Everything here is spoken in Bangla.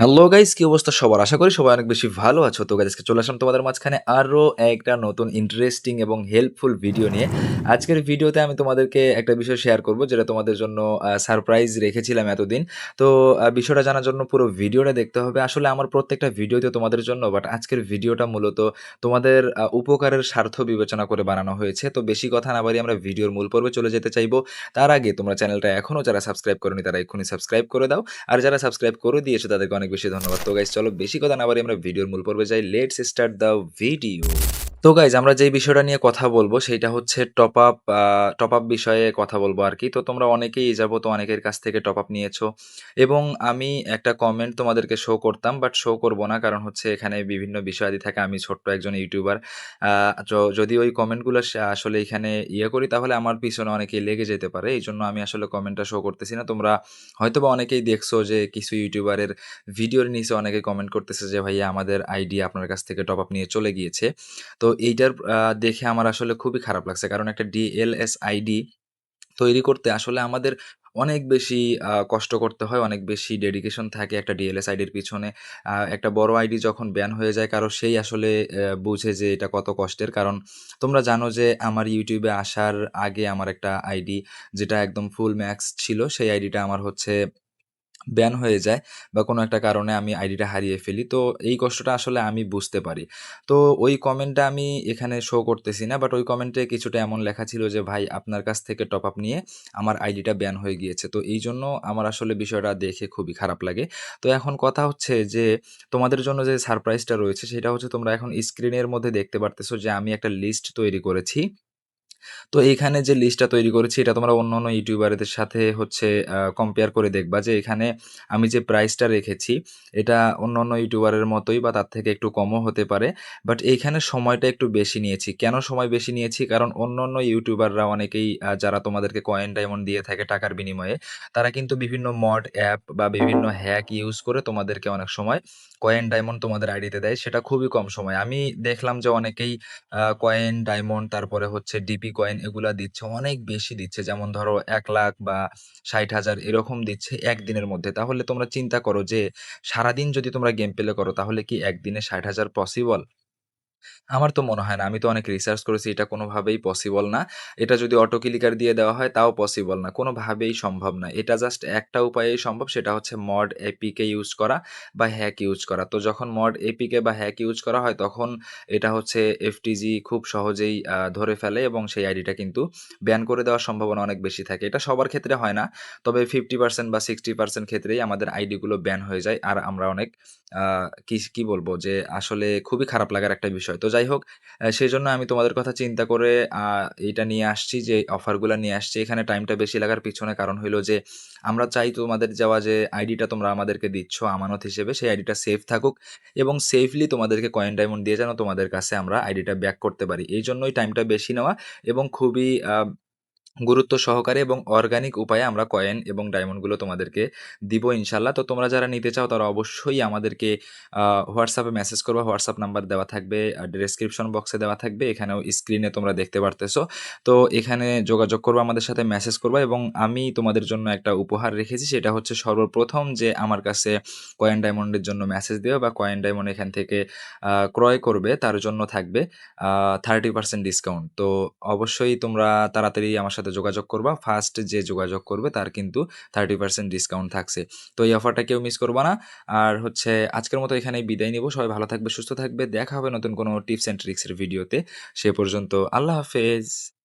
হ্যালো গাইস কি অবস্থা? সবার আশা করি সবাই অনেক বেশি ভালো আছো। তো গাইজকে চলে আসলাম তোমাদের মাঝখানে আরও একটা নতুন ইন্টারেস্টিং এবং হেল্পফুল ভিডিও নিয়ে। আজকের ভিডিওতে আমি তোমাদেরকে একটা বিষয় শেয়ার করব, যেটা তোমাদের জন্য সারপ্রাইজ রেখেছিলাম এতদিন। তো বিষয়টা জানার জন্য পুরো ভিডিওটা দেখতে হবে। আসলে আমার প্রত্যেকটা ভিডিওতে তোমাদের জন্য বাট আজকের ভিডিওটা মূলত তোমাদের উপকারের স্বার্থ বিবেচনা করে বানানো হয়েছে। তো, বেশি কথা না বাড়ি আমরা ভিডিওর মূল পর্বে চলে যেতে চাইব। তার আগে তোমরা চ্যানেলটা এখনও যারা সাবস্ক্রাইব করনি, তারা এক্ষুনি সাবস্ক্রাইব করে দাও। আর যারা সাবস্ক্রাইব করে দিয়েছে, তাদেরকে অনেক বেশি ধন্যবাদ। তো গাইজ চলো বেশি কথা না বাড়ি আমরা ভিডিওর মূল পর্বে যাই। লেটস স্টার্ট দ্য ভিডিও তো গাইজ আমরা যেই বিষয়টা নিয়ে কথা বলব, সেইটা হচ্ছে টপ আপ টপ আপ বিষয়ে কথা বলব আর কি। তো তোমরা অনেকেই যাব তো অনেকের কাছ থেকে টপ আপ নিয়েছো এবং আমি একটা কমেন্ট তোমাদেরকে শো করতাম বাট শো করব না কারণ হচ্ছে এখানে বিভিন্ন বিষয়াদি থাকে। আমি ছোট্ট একজন ইউটিউবার যদি ওই কমেন্টগুলো আসলে এখানে ইয়ে করি, তাহলে আমার পিছনে অনেকেই লেগে যেতে পারে। এই জন্য আমি আসলে কমেন্টটা শো করতেছি না। তোমরা হয়তো বা অনেকেই দেখছ যে কিছু ইউটিউবারের ভিডিওর নিচে অনেকে কমেন্ট করতেছে যে, ভাইয়া, আমাদের আইডি আপনার কাছ থেকে টপ আপ নিয়ে চলে গিয়েছে। তো এইটার দেখে আমার আসলে খুবই খারাপ লাগছে কারণ একটা ডিএলএস আইডি তৈরি করতে আসলে আমাদের অনেক বেশি কষ্ট করতে হয়, অনেক বেশি ডেডিকেশন থাকে একটা ডিএলএস আইডির পিছনে। একটা বড় আইডি যখন ব্যান হয়ে যায় কারও সেই আসলে বুঝে যে এটা কত কষ্টের। কারণ তোমরা জানো যে আমার ইউটিউবে আসার আগে আমার একটা আইডি যেটা একদম ফুল ম্যাক্স ছিল, সেই আইডিটা আমার হচ্ছে ব্যান হয়ে যায় বা কোনো একটা কারণে আমি আইডিটা হারিয়ে ফেলি। তো এই কষ্টটা আসলে আমি বুঝতে পারি। তো ওই কমেন্টটা আমি এখানে শো করতেছি না। বাট ওই কমেন্টে কিছুটা এমন লেখা ছিল যে, "ভাই আপনার কাছ থেকে টপ আপ নিয়ে আমার আইডিটা ব্যান হয়ে গিয়েছে।" তো এই জন্য আমার আসলে বিষয়টা দেখে খুবই খারাপ লাগে। তো এখন কথা হচ্ছে যে, তোমাদের জন্য যে সারপ্রাইজটা রয়েছে সেটা হচ্ছে তোমরা এখন স্ক্রিনের মধ্যে দেখতে পারতেছো যে আমি একটা লিস্ট তৈরি করেছি। তো এইখানে যে লিস্টটা তৈরি করেছি এটা তোমরা অন্য অন্য ইউটিউবারদের সাথে হচ্ছে কম্পেয়ার করে দেখবা যে এখানে আমি যে প্রাইসটা রেখেছি এটা অন্য অন্য ইউটিউবারের মতোই বা তার থেকে একটু কমও হতে পারে। বাট এইখানে সময়টা একটু বেশি নিয়েছি। কেন সময় বেশি নিয়েছি? কারণ অন্য অন্য ইউটিউবাররা অনেকেই যারা তোমাদেরকে কয়েন ডায়মন্ড দিয়ে থাকে টাকার বিনিময়ে, তারা কিন্তু বিভিন্ন মড অ্যাপ বা বিভিন্ন হ্যাক ইউজ করে তোমাদেরকে অনেক সময় কয়েন ডায়মন্ড তোমাদের আইডিতে দেয়। সেটা খুবই কম সময়। আমি দেখলাম যে অনেকেই কয়েন, ডায়মন্ড তারপরে হচ্ছে ডিপি কয়েন এগুলা দিচ্ছে। অনেক বেশি দিচ্ছে। যেমন ধরো ১,০০,০০০ বা ৬০,০০০ এরকম দিচ্ছে একদিনের মধ্যে। তাহলে তোমরা চিন্তা করো যে সারাদিন যদি তোমরা গেম প্লে করো তাহলে কি একদিনে ৬০,০০০ পসিবল? আমার তো মনে হয় না। আমি তো অনেক রিসার্চ করেছি, এটা কোনোভাবেই পসিবল না। এটা যদি অটো ক্লিকার দিয়ে দেওয়া হয়, তাও পসিবল না। কোনোভাবেই সম্ভব না। এটা জাস্ট একটা উপায়েই সম্ভব, সেটা হচ্ছে মড এপিকে ইউজ করা বা হ্যাক ইউজ করা। তো যখন মড এপিকে বা হ্যাক ইউজ করা হয়, তখন এটা হচ্ছে এফটিজি খুব সহজেই ধরে ফেলে এবং সেই আইডিটা কিন্তু ব্যান করে দেওয়ার সম্ভাবনা অনেক বেশি থাকে। এটা সবার ক্ষেত্রে হয় না। তবে 50% বা 60% ক্ষেত্রেই আমাদের আইডিগুলো ব্যান হয়ে যায়। আর আমরা অনেক কি বলব যে আসলে খুবই খারাপ লাগার একটা বিষয়। তো যাই হোক সেই জন্য আমি তোমাদের কথা চিন্তা করে এটা নিয়ে আসছি যে অফারগুলো নিয়ে আসছি। এখানে টাইমটা বেশি লাগার পিছনে কারণ হইল যে, আমরা চাই তোমাদের যাওয়া যে আইডিটা তোমরা আমাদেরকে দিচ্ছ, আমানত হিসেবে, সেই আইডিটা সেফ থাকুক এবং সেফলি তোমাদেরকে কয়েন ডায়মন্ড দিয়ে যেন তোমাদের কাছে আমরা আইডিটা ব্যাক করতে পারি। এই জন্যই টাইমটা বেশি নেওয়া এবং খুবই গুরুত্ব সহকারে এবং অর্গানিক উপায়ে আমরা কয়েন এবং ডায়মন্ডগুলো তোমাদেরকে দিব ইনশাল্লাহ। তো তোমরা যারা নিতে চাও তারা অবশ্যই আমাদেরকে হোয়াটসঅ্যাপে মেসেজ করবা। হোয়াটসঅ্যাপ নাম্বার দেওয়া থাকবে, ডেসক্রিপশন বক্সে দেওয়া থাকবে। এখানেও স্ক্রিনে তোমরা দেখতে পারতেছো। তো এখানে যোগাযোগ করবা, আমাদের সাথে মেসেজ করবা এবং আমি তোমাদের জন্য একটা উপহার রেখেছি। সেটা হচ্ছে সর্বপ্রথম যে আমার কাছে কয়েন ডায়মন্ডের জন্য মেসেজ দেবে বা কয়েন ডায়মন্ড এখান থেকে ক্রয় করবে তার জন্য থাকবে থার্টি 30% ডিসকাউন্ট। তো অবশ্যই তোমরা তাড়াতাড়ি আমার সাথে যোগাযোগ করবা। ফার্স্ট যে যোগাযোগ করবে তার কিন্তু 30% ডিসকাউন্ট থাকছে। তো এই অফারটা কেউ মিস করবা না। আর হচ্ছে আজকের মতো এখানে বিদায় নিব সবাই ভালো থাকবে, সুস্থ থাকবে। দেখা হবে নতুন কোনো টিপস অ্যান্ড ট্রিক্সের ভিডিওতে। সে পর্যন্ত আল্লাহ হাফেজ।